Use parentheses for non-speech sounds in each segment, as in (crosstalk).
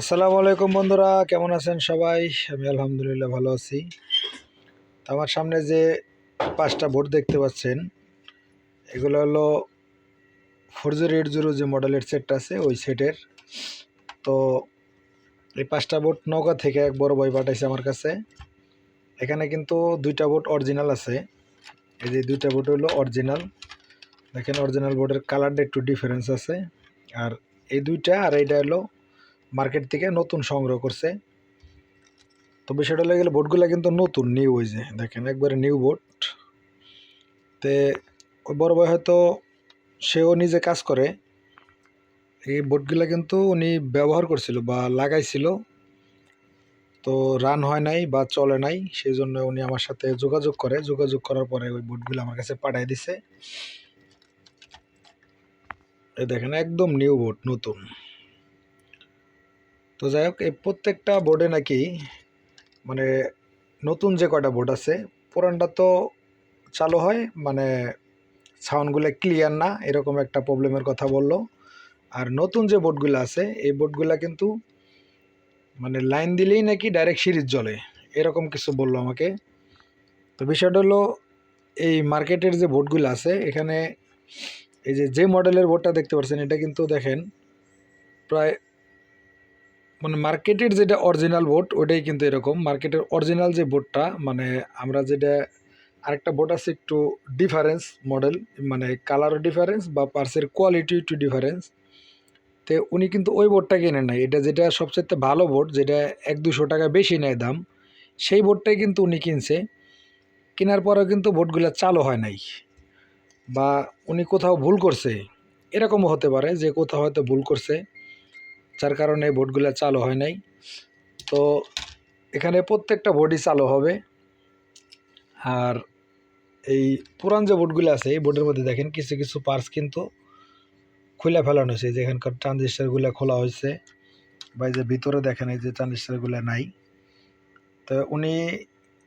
আসসালামু আলাইকুম বন্ধুরা, কেমন আছেন সবাই? আমি আলহামদুলিল্লাহ ভালো আছি। আমার সামনে যে পাঁচটা বোর্ড দেখতে পাচ্ছেন, এগুলো হলো ফোর জিরো এইট জিরো যে মডেলের সেটটা আছে, ওই সেটের। তো এই পাঁচটা বোর্ড নৌকা থেকে এক বড় ভাই পাঠাইছে আমার কাছে। এখানে কিন্তু দুইটা বোর্ড অরিজিনাল আছে। এই যে দুইটা বোর্ড হলো অরিজিনাল। দেখেন, অরিজিনাল বোর্ডের কালারটা একটু ডিফারেন্স আছে। আর এই দুইটা আর এইটা হলো মার্কেট থেকে নতুন সংগ্রহ করছে। তো বিষয়টা লেগে গেলে কিন্তু নতুন নিউ ওই যে, দেখেন, একবারে নিউ বোট। তে ওই বড় ভাই হয়তো সেও নিজে কাজ করে। এই বোটগুলো কিন্তু উনি ব্যবহার করছিল বা লাগাইছিল। তো রান হয় নাই বা চলে নাই সেই জন্য উনি আমার সাথে যোগাযোগ করে। যোগাযোগ করার পরে ওই বোটগুলো আমার কাছে পাঠিয়ে দিছে। এই দেখেন, একদম নিউ বোট, নতুন। তো যাই হোক, এই প্রত্যেকটা বোর্ডে নাকি মানে নতুন যে কটা বোর্ড আছে, পুরানটা তো চালু হয় মানে সাউন্ডগুলো ক্লিয়ার না, এরকম একটা প্রবলেমের কথা বলল। আর নতুন যে বোর্ডগুলো আছে, এই বোর্ডগুলো কিন্তু মানে লাইন দিলেই নাকি ডাইরেক্ট সিরিজ জ্বলে, এরকম কিছু বলল আমাকে। তো বিষয়টা হলো, এই মার্কেটের যে বোর্ডগুলো আছে, এখানে এই যে যে মডেলের বোর্ডটা দেখতে পাচ্ছেন এটা কিন্তু দেখেন, প্রায় মানে মার্কেটের যেটা অরিজিনাল বোর্ড ওটাই কিন্তু এরকম। মার্কেটের অরিজিনাল যে বোর্ডটা মানে আমরা যেটা, আরেকটা বোর্ড আছে একটু ডিফারেন্স মডেল মানে কালারও ডিফারেন্স বা পার্সের কোয়ালিটি একটু ডিফারেন্স তো উনি কিন্তু ওই বোর্ডটা কিনে নাই। এটা যেটা সবচেয়ে ভালো বোর্ড যেটা এক দুশো টাকা বেশি নেয় দাম, সেই বোর্ডটাই কিন্তু উনি কিনছে। কেনার পরেও কিন্তু বোর্ডগুলো চালু হয় নাই। বা উনি কোথাও ভুল করছে। এরকমও হতে পারে যে কোথাও হয়তো ভুল করছে। যার কারণে বোর্ডগুলো চালু হয় নাই। তো এখানে প্রত্যেকটা বোর্ডই চালু হবে। আর এই পুরান যে বোর্ডগুলো আছে, এই বোর্ডের মধ্যে দেখেন কিছু কিছু পার্টস কিন্তু খুলে ফেলানো হয়েছে। যেখানকার ট্রানজিস্টারগুলো খোলা হয়েছে বা যে ভিতরে দেখেন এই যে ট্রানজিস্টারগুলো নাই। তো উনি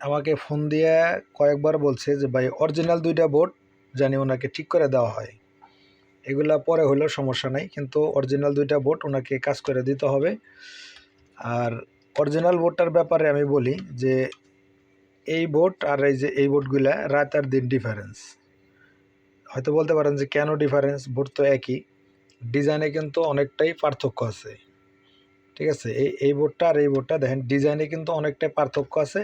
আমাকে ফোন দিয়ে কয়েকবার বলছে যে, ভাই অরিজিনাল দুইটা বোর্ড জানি ওনাকে ঠিক করে দেওয়া হয়। এগুলা পরে হলেও সমস্যা নাই, কিন্তু অরিজিনাল দুইটা বোর্ড ওনাকে কাজ করে দিতে হবে। আর অরিজিনাল বোর্ডটার ব্যাপারে আমি বলি যে, এই বোর্ড আর এই যে, এই বোর্ডগুলা রাত আর দিন ডিফারেন্স হয়তো বলতে পারেন যে কেন ডিফারেন্স বোর্ড তো একই। ডিজাইনে কিন্তু অনেকটাই পার্থক্য আছে। ঠিক আছে? এই এই বোর্ডটা আর এই বোর্ডটা দেখেন ডিজাইনে কিন্তু অনেকটাই পার্থক্য আছে।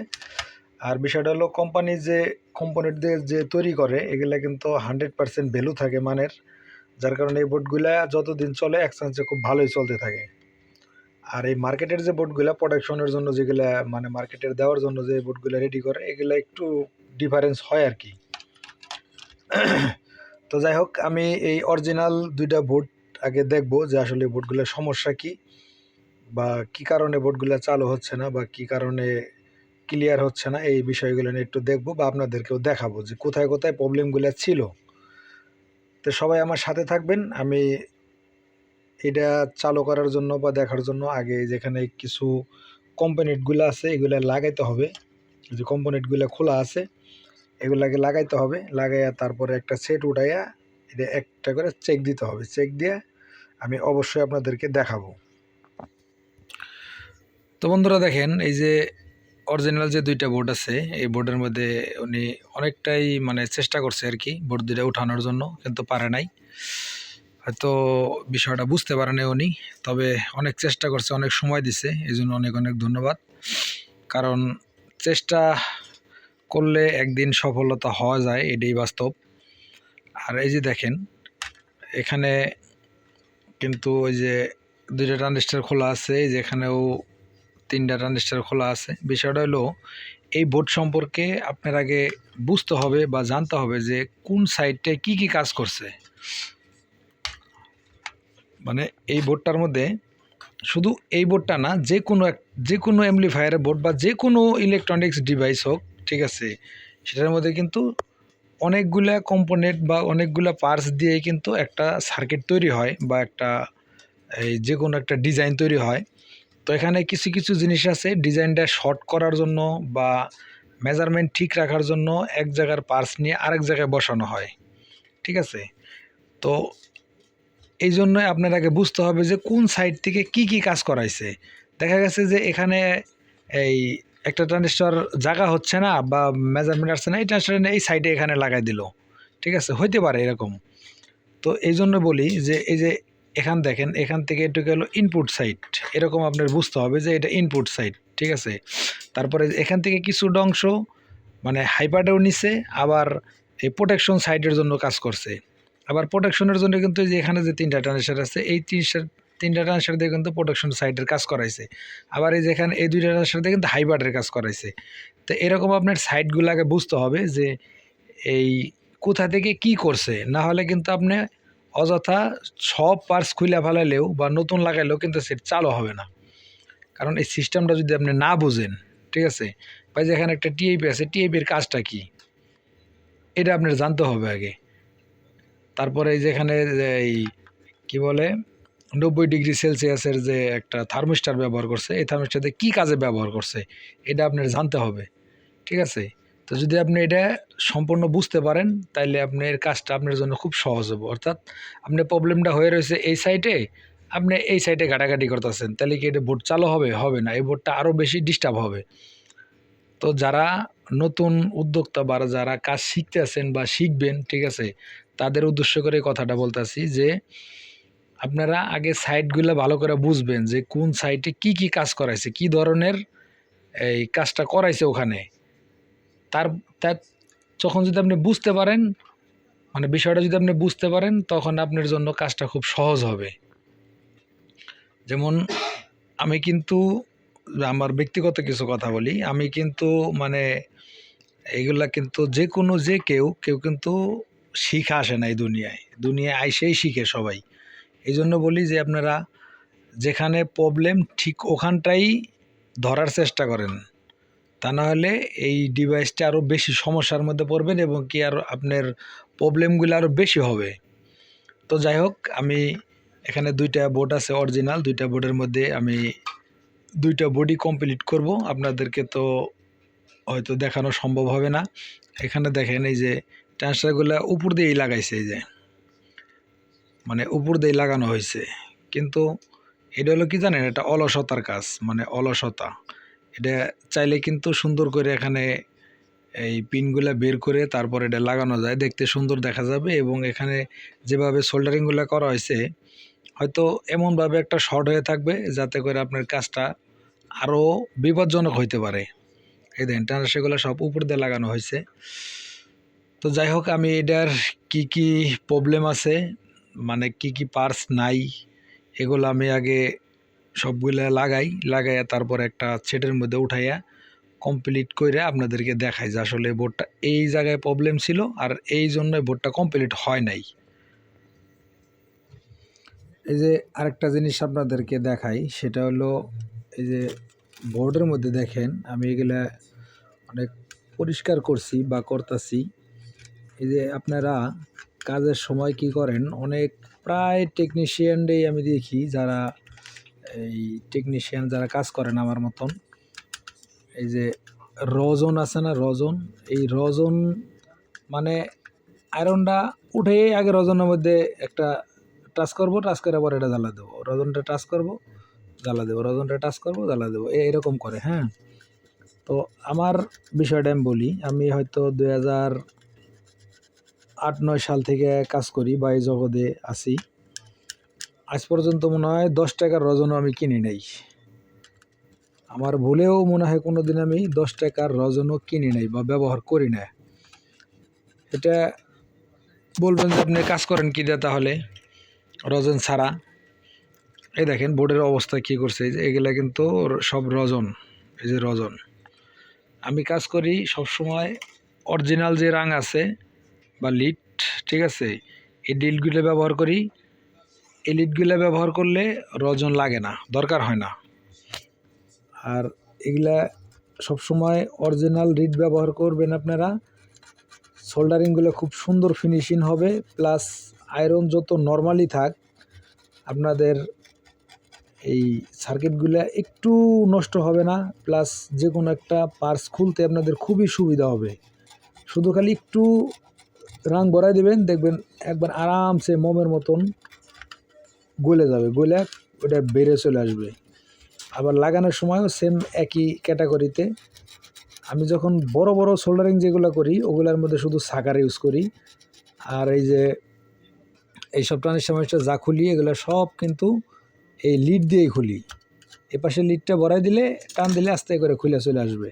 আর বিষয়টা হলো কোম্পানি যে কোম্পানিদের যে তৈরি করে, এগুলা কিন্তু হান্ড্রেড পার্সেন্ট ভ্যালু থাকে মানের। যার কারণে এই বোর্ডগুলা যতদিন চলে এক্সচেঞ্জে খুব ভালোই চলতে থাকে। আর এই মার্কেটের যে বোর্ডগুলা প্রোডাকশনের জন্য যেগুলা মানে মার্কেটের দেওয়ার জন্য যে বোর্ডগুলো রেডি করে, এগুলো একটু ডিফারেন্স হয় আর কি। (coughs) তো যাই হোক, আমি এই অরিজিনাল দুইটা বোর্ড আগে দেখব যে আসলে বোর্ডগুলোর সমস্যা কি, বা কি কারণে বোর্ডগুলো চালু হচ্ছে না, বা কি কারণে ক্লিয়ার হচ্ছে না, এই বিষয়গুলো নিয়ে একটু দেখব, বা আপনাদেরকেও দেখাবো যে কোথায় কোথায় প্রবলেমগুলো ছিল। তো সবাই আমার সাথে থাকবেন। আমি এটা চালু করার জন্য বা দেখার জন্য আগে যেখানে কিছু কম্পোনেন্টগুলো আছে, এগুলো লাগাইতে হবে। যে কম্পোনেন্টগুলো খোলা আছে, এগুলাকে লাগাইতে হবে। লাগাইয়া তারপরে একটা সেট উঠাইয়া এটা একটা করে চেক দিতে হবে। চেক দিয়ে আমি অবশ্যই আপনাদেরকে দেখাবো। তো বন্ধুরা দেখেন, এই যে অরিজিনাল যে দুইটা বোর্ড আছে, এই বোর্ডের মধ্যে উনি অনেকটাই মানে চেষ্টা করছে আর কি বোর্ড দুইটা উঠানোর জন্য, কিন্তু পারে নাই। হয়তো বিষয়টা বুঝতে পারে নাই উনি, তবে অনেক চেষ্টা করছে, অনেক সময় দিছে এই জন্য অনেক অনেক ধন্যবাদ। কারণ চেষ্টা করলে একদিন সফলতা হওয়া যায়, এটাই বাস্তব। আর এই যে দেখেন, এখানে কিন্তু ওই যে দুইটা ট্রানজিস্টার খোলা আছে, এই যে এখানেও তিনটা ট্রানজিস্টার খোলা আছে। বিষয়টা হলো, এই বোর্ড সম্পর্কে আপনার আগে বুঝতে হবে বা জানতে হবে যে কোন সাইডটায় কি কি কাজ করছে। মানে এই বোর্ডটার মধ্যে শুধু এই বোর্ডটা না, যে কোনো এক, যে কোনো অ্যাম্পলিফায়ারের বোর্ড বা যে কোনো ইলেকট্রনিক্স ডিভাইস হোক, ঠিক আছে, সেটার মধ্যে কিন্তু অনেকগুলা কম্পোনেন্ট বা অনেকগুলা পার্টস দিয়ে কিন্তু একটা সার্কিট তৈরি হয় বা একটা, এই যে কোনো একটা ডিজাইন তৈরি হয়। তো এখানে কিছু কিছু জিনিস আছে। ডিজাইনটা শর্ট করার জন্য বা মেজারমেন্ট ঠিক রাখার জন্য এক জায়গার পার্স নিয়ে আরেক জায়গায় বসানো হয়। ঠিক আছে? তো এই জন্য আপনার আগে বুঝতে হবে যে কোন সাইড থেকে কি কি কাজ করাইছে। দেখা গেছে যে এখানে এই একটা ট্রানজিস্টর জায়গা হচ্ছে না বা মেজারমেন্ট আসছে না, এই ট্রানজিস্টর এই সাইডে এখানে লাগাই দিল। ঠিক আছে? হইতে পারে এরকম। তো এই জন্য বলি যে এই যে এখান দেখেন, এখান থেকে একটু গেল ইনপুট সাইট এরকম আপনার বুঝতে হবে যে এটা ইনপুট সাইট ঠিক আছে? তারপরে এখান থেকে কিছু অংশ মানে হাইপারটাও নিছে, আবার এই প্রোটেকশন সাইডের জন্য কাজ করছে। আবার প্রোটেকশনের জন্য কিন্তু যে এখানে যে তিনটা ট্রানজিস্টার আছে, এই তিনটা তিনটা ট্রানজিস্টার দিয়ে কিন্তু প্রোটেকশন সাইডের কাজ করাইছে। আবার এই যেখানে এই দুইটা ট্রানজিস্টার দিয়ে কিন্তু হাইবারের কাজ করাইছে। তো এরকম আপনার সাইডগুলোকে বুঝতে হবে যে এই কোথা থেকে কি করছে, না হলে কিন্তু আপনি অযথা সব পার্টস খুলে ফেলাইলেও বা নতুন লাগাইলেও কিন্তু সেট চালু হবে না। কারণ এই সিস্টেমটা যদি আপনি না বুঝেন, ঠিক আছে? বা যেখানে একটা টিআইপি আছে টিআইপির কাজটা কি? এটা আপনার জানতে হবে আগে। তারপরে যেখানে এই কি বলে, নব্বই ডিগ্রি সেলসিয়াসের যে একটা থার্মিস্টার ব্যবহার করছে, এই থার্মিস্টারতে কী কাজে ব্যবহার করছে, এটা আপনার জানতে হবে। ঠিক আছে? তো যদি আপনি এটা সম্পূর্ণ বুঝতে পারেন, তাইলে আপনার কাজটা আপনার জন্য খুব সহজ হবে। অর্থাৎ আপনার প্রবলেমটা হয়ে রয়েছে এই সাইডে আপনি এই সাইডে ঘাটাঘাটি করতেছেন তাহলে কি এটা বোর্ড চালু হবে? হবে না, এই বোর্ডটা আরও বেশি ডিস্টার্ব হবে। তো যারা নতুন উদ্যোক্তা বা যারা কাজ শিখতে আছেন বা শিখবেন, ঠিক আছে, তাদের উদ্দেশ্য করে কথাটা বলতেছি যে, আপনারা আগে সাইটগুলো ভালো করে বুঝবেন যে কোন সাইটে কি কি কাজ করাইছে, কি ধরনের এই কাজটা করাইছে ওখানে। তার তার, যখন যদি আপনি বুঝতে পারেন মানে বিষয়টা যদি আপনি বুঝতে পারেন, তখন আপনার জন্য কাজটা খুব সহজ হবে। যেমন, আমি কিন্তু, আমার ব্যক্তিগত কিছু কথা বলি। আমি কিন্তু মানে এইগুলা কিন্তু যে কোনো, যে কেউ কেউ কিন্তু শিখা আসে না এই দুনিয়ায়। দুনিয়ায় আইসেই শিখে সবাই। এই জন্য বলি যে আপনারা যেখানে প্রবলেম ঠিক ওখানটাই ধরার চেষ্টা করেন। তা না হলে এই ডিভাইসটা আরও বেশি সমস্যার মধ্যে পড়বেন এবং কি আর আপনার প্রবলেমগুলো আরও বেশি হবে। তো যাই হোক, আমি এখানে দুইটা বোর্ড আছে অরিজিনাল দুইটা বোর্ডের মধ্যে আমি দুইটা বডি কমপ্লিট করব। আপনাদেরকে তো হয়তো দেখানো সম্ভব হবে না। এখানে দেখেন এই যে ট্রান্সফারগুলো উপর দিয়েই লাগাইছে এই যে। মানে উপর দিয়ে লাগানো হয়েছে। কিন্তু এটা হলো কি জানেন? এটা অলসতার কাজ মানে অলসতা। এটা চাইলে কিন্তু সুন্দর করে এখানে এই পিনগুলা বের করে তারপর এটা লাগানো যায়। দেখতে সুন্দর দেখা যাবে এবং এখানে যেভাবে সোল্ডারিংগুলো করা হয়েছে, হয়তো এমনভাবে একটা শর্ট হয়ে থাকবে যাতে করে আপনার কাজটা আরও বিপজ্জনক হইতে পারে। এই দেখেন সেগুলো সব উপর দিয়ে লাগানো হয়েছে। তো যাই হোক, আমি এটার কি কি প্রবলেম আছে মানে কি কি পার্টস নাই, এগুলো আমি আগে সবগুলো লাগাই, লাগাইয়া তারপর একটা ছেটের মধ্যে উঠাইয়া কমপ্লিট করে আপনাদেরকে দেখাই যে আসলে বোর্ডটা এই জায়গায় প্রবলেম ছিল আর এই জন্য বোর্ডটা কমপ্লিট হয় নাই। এই যে আরেকটা জিনিস আপনাদেরকে দেখাই, সেটা হলো এই যে বোর্ডের মধ্যে দেখেন, আমি এগুলা অনেক পরিষ্কার করছি বা করতেছি। এই যে আপনারা কাজের সময় কি করেন, অনেক প্রায় টেকনিশিয়ানরাই আমি দেখি যারা এই টেকনিশিয়ান যারা কাজ করেন আমার মতন, এই যে রজন আছে না, রজন, এই রজন মানে আয়রনটা উঠে আগে রজনের মধ্যে একটা টাচ করব টাচ করে আবার এটা জ্বালা দেবো। রজনটা টাচ করব, জ্বালা দেবো। রজনটা টাচ করব, জ্বালা দেবো। এরকম করে হ্যাঁ? তো আমার বিষয়টা আমি বলি, আমি হয়তো দুই হাজার আট, নয় সাল থেকে কাজ করি বা এই জগতে আছি। আজ পর্যন্ত মনে হয় দশ টাকার রজনও আমি কিনি নাই। আমার ভুলেও মনে হয় কোনো দিন আমি দশ টাকার রজনও কিনি নাই বা ব্যবহার করি না এটা বলবেন যে আপনি কাজ করেন কি দিয়ে তাহলে? রজন ছাড়া। এই দেখেন, বোর্ডের অবস্থা কি করছে? এগুলা কিন্তু সব রজন, এই যে রজন। আমি কাজ করি সব সময় অরিজিনাল যে রাং আছে বা লিড, ঠিক আছে? এই ডিলগুলো ব্যবহার করি। এই লিডগুলো ব্যবহার করলে রজন লাগে না, দরকার হয় না। আর এগুলা সবসময় অরিজিনাল রিড ব্যবহার করবেন আপনারা। সোল্ডারিংগুলো খুব সুন্দর ফিনিশিং হবে প্লাস আয়রন যত নর্মালি থাক, আপনাদের এই সার্কিটগুলো একটু নষ্ট হবে না প্লাস যে কোনো একটা পার্স খুলতে আপনাদের খুবই সুবিধা হবে। শুধু খালি একটু রাং ভরাই দেবেন, দেখবেন একবার আরামসে মোমের মতন গলে যাবে, গলে ওটা বেড়ে চলে আসবে। আবার লাগানোর সময়ও সেম একই ক্যাটাগরিতে আমি যখন বড় বড় সোল্ডারিং যেগুলো করি, ওগুলোর মধ্যে শুধু সাকার ইউজ করি। আর এই যে এই এইসব ট্রানজিস্টার যা খুলি, এগুলো সব কিন্তু এই লিড দিয়েই খুলি। এ পাশে লিডটা ভরাই দিলে, টান দিলে আস্তে করে খুলে চলে আসবে।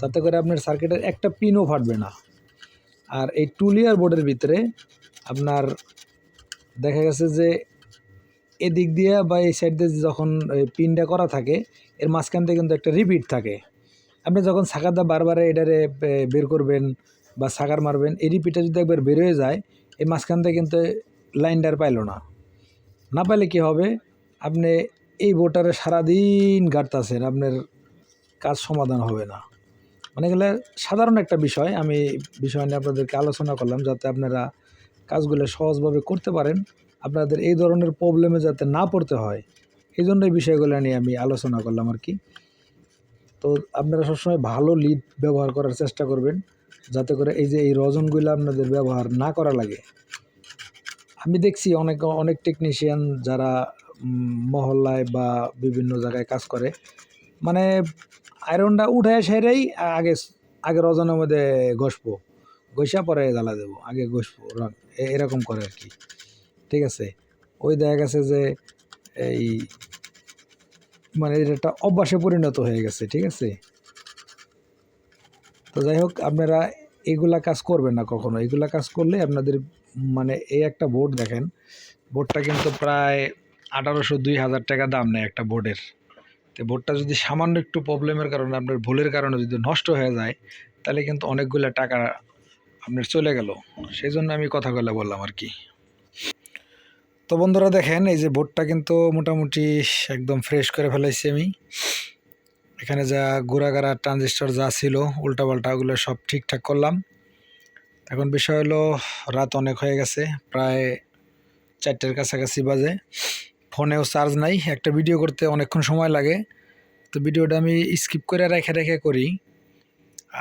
তাতে করে আপনার সার্কিটের একটা পিনও ফাটবে না। আর এই টুলিয়ার বোর্ডের ভিতরে আপনার দেখা গেছে যে এদিক দিয়ে বা এই সাইড দিয়ে যখন পিনটা করা থাকে, এর মাঝখান থেকে কিন্তু একটা রিপিট থাকে। আপনি যখন সাকারটা বারবার এটারে বের করবেন বা সাকার মারবেন, এই রিপিটটা যদি একবার বের হয়ে যায়, এই মাঝখান থেকে কিন্তু লাইনটার পাইলো না। না পাইলে কি হবে? আপনি এই বোটারে সারাদিন গাড়তাছেন আপনার কাজ সমাধান হবে না। মানে গেলে সাধারণ একটা বিষয়, আমি বিষয় নিয়ে আপনাদেরকে আলোচনা করলাম, যাতে আপনারা কাজগুলো সহজভাবে করতে পারেন। আপনাদের এই ধরনের প্রবলেমে যাতে না পড়তে হয়, এই জন্য এই বিষয়গুলো নিয়ে আমি আলোচনা করলাম আর কি। তো আপনারা সবসময় ভালো লিড ব্যবহার করার চেষ্টা করবেন, যাতে করে এই যে এই রজনগুলো আপনাদের ব্যবহার না করা লাগে। আমি দেখছি অনেক অনেক টেকনিশিয়ান যারা মহল্লায় বা বিভিন্ন জায়গায় কাজ করে। মানে আয়রনটা উঠে সেরেই আগে আগে রজনের মধ্যে ঘষবো, ঘষা পরে জ্বালা দেবো, আগে ঘষবো, এরকম করে আর কি। ঠিক আছে? ওই দেখা গেছে যে এই মানে এটা একটা অভ্যাসে পরিণত হয়ে গেছে, ঠিক আছে? তো যাই হোক, আপনারা এগুলা কাজ করবেন না কখনো। এগুলা কাজ করলে আপনাদের মানে এই একটা বোর্ড দেখেন। বোর্ডটা কিন্তু প্রায় আঠারোশো দুই হাজার টাকা দাম নেয় একটা বোর্ডের। তো বোর্ডটা যদি সামান্য একটু প্রবলেমের কারণে, আপনার ভুলের কারণে যদি নষ্ট হয়ে যায়, তাহলে কিন্তু অনেকগুলো টাকা আপনার চলে গেল। সেই জন্য আমি কথাগুলো বললাম আর কি। তো বন্ধুরা দেখেন, এই যে বোর্ডটা কিন্তু মোটামুটি একদম ফ্রেশ করে ফেলাইছি আমি। এখানে যা গোড়াগাড়া ট্রানজিস্টর যা ছিল, উল্টাপাল্টা ওগুলো সব ঠিকঠাক করলাম। এখন বিষয় হলো, রাত অনেক হয়ে গেছে, প্রায় চারটের কাছাকাছি বাজে। ফোনেও চার্জ নাই, একটা ভিডিও করতে অনেকক্ষণ সময় লাগে। তো ভিডিওটা আমি স্কিপ করে রেখে রেখে করি।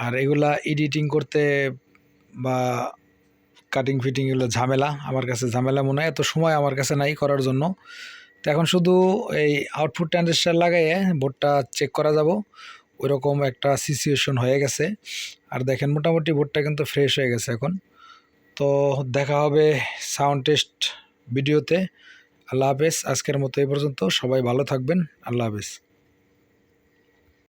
আর এগুলা এডিটিং করতে বা কাটিং ফিটিং এগুলো ঝামেলা, আমার কাছে ঝামেলা মনে হয়। এত সময় আমার কাছে নাই করার জন্য। তো এখন শুধু এই আউটপুট ট্রানজিস্টার লাগাইয়ে বোর্ডটা চেক করা যাব। ওইরকম একটা সিচুয়েশন হয়ে গেছে। আর দেখেন মোটামুটি বোর্ডটা কিন্তু ফ্রেশ হয়ে গেছে এখন। তো দেখা হবে সাউন্ড টেস্ট ভিডিওতে আল্লাহ হাফেজ, আজকের মতো এই পর্যন্ত। সবাই ভালো থাকবেন। আল্লাহ হাফেজ।